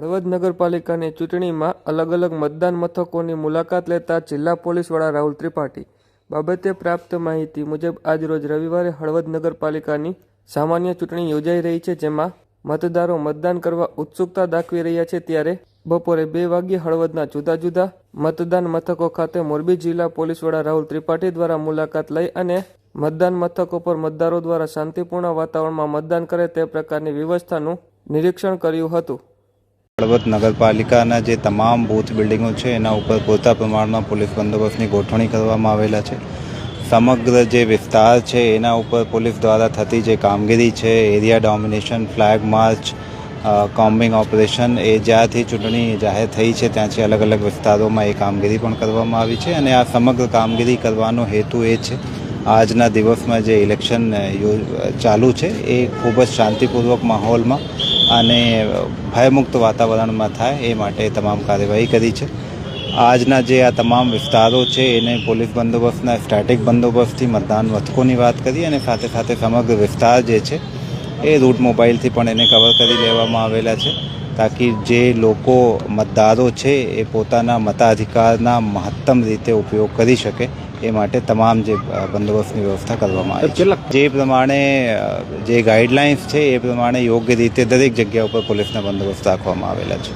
હળવદ નગરપાલિકાની ચૂંટણીમાં અલગ અલગ મતદાન મથકોની મુલાકાત લેતા જિલ્લા પોલીસ વડા રાહુલ ત્રિપાઠી. બાબતે પ્રાપ્ત માહિતી મુજબ આજરોજ રવિવારે હળવદ નગરપાલિકાની સામાન્ય ચૂંટણી યોજાઈ રહી છે, જેમાં મતદારો મતદાન કરવા ઉત્સુકતા દાખવી રહ્યા છે, ત્યારે બપોરે બે વાગ્યે હળવદના જુદા જુદા મતદાન મથકો ખાતે મોરબી જિલ્લા પોલીસ વડા રાહુલ ત્રિપાઠી દ્વારા મુલાકાત લઈ અને મતદાન મથકો પર મતદારો દ્વારા શાંતિપૂર્ણ વાતાવરણમાં મતદાન કરે તે પ્રકારની વ્યવસ્થાનું નિરીક્ષણ કર્યું હતું. હળવદ નગરપાલિકાના જે તમામ બૂથ બિલ્ડિંગો છે, એના ઉપર પૂરતા પ્રમાણમાં પોલીસ બંદોબસ્તની ગોઠવણી કરવામાં આવેલા છે. સમગ્ર જે વિસ્તાર છે, એના ઉપર પોલીસ દ્વારા થતી જે કામગીરી છે, area domination, flag march combing operation, એ જ્યાંથી ચૂંટણી જાહેર થઈ છે, ત્યાંથી અલગ અલગ વિસ્તારોમાં એ કામગીરી પણ કરવામાં આવી છે અને આ સમગ્ર કામગીરી કરવાનો હેતુ એ છે. આજના દિવસમાં જે ઇલેક્શન ચાલુ છે, એ ખૂબ જ શાંતિપૂર્વક માહોલમાં અને ભયમુક્ત વાતાવરણમાં થાય એ માટે તમામ કાર્યવાહી કરી છે. આજના જે આ તમામ વિસ્તારો છે, એને પોલીસ બંદોબસ્તના સ્ટેટિક બંદોબસ્તથી મતદાન મથકોની વાત કરી અને સાથે સાથે સમગ્ર વિસ્તાર જે છે એ રૂટ મોબાઈલથી પણ એને કવર કરી લેવામાં આવેલા છે તાકી જે લોકો મતદારો છે એ પોતાના મતાધિકારના મહત્તમ રીતે ઉપયોગ કરી શકે એ માટે તમામ જે બંદોબસ્તની વ્યવસ્થા કરવામાં આવી છે. જે પ્રમાણે જે ગાઈડલાઇન્સ છે એ પ્રમાણે યોગ્ય રીતે દરેક જગ્યા ઉપર પોલીસના બંદોબસ્ત રાખવામાં આવેલા છે.